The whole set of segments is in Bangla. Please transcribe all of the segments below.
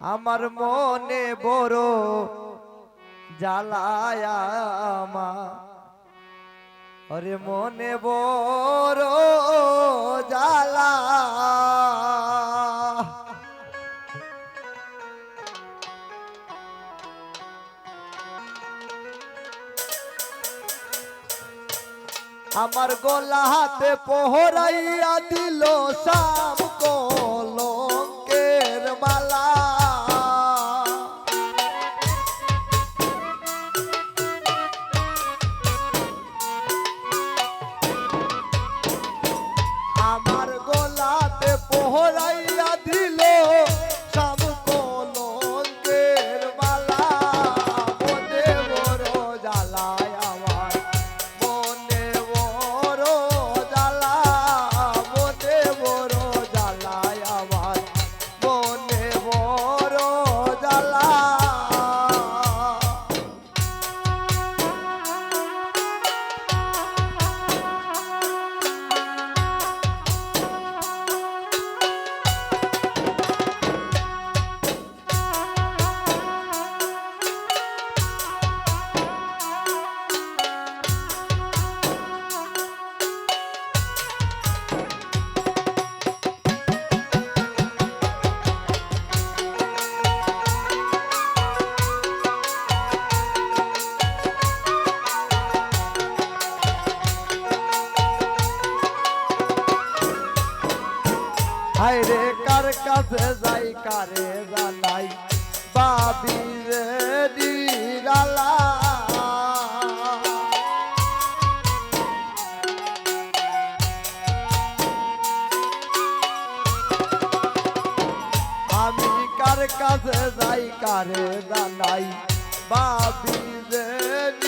আমার মনে বড় জ্বালায়ামা আরে মনে বড় জ্বালা। আমার গলা হাতে পোহরাইয়া দিল শাম কলঙ্কের হায়রে, কার কাছে যাই, কারে জানাই? বাবি রে নিরালা। আমি কার কাছে যাই, কারে জানাই? বাবি রে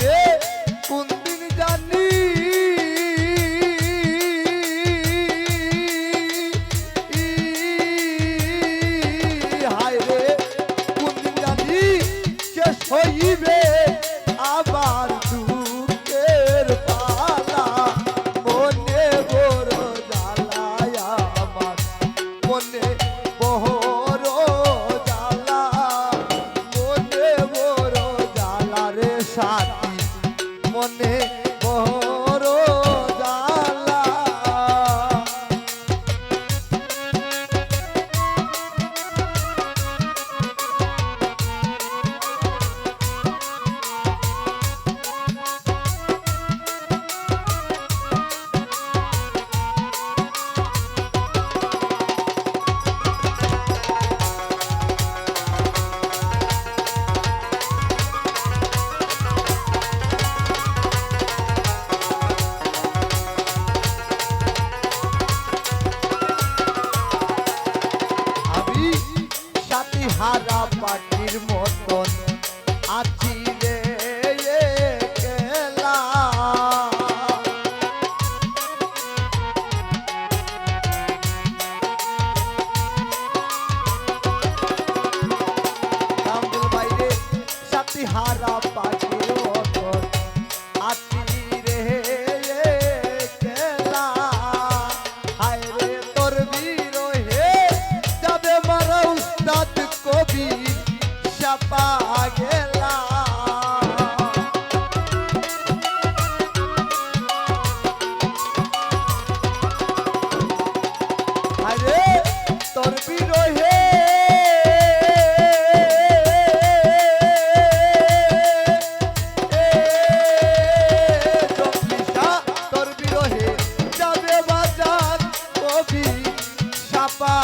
Yeah. হারা পাটির মতো। আরে তোর বিরহে। তোর বিরহে যাবে বাজার কবি সাপা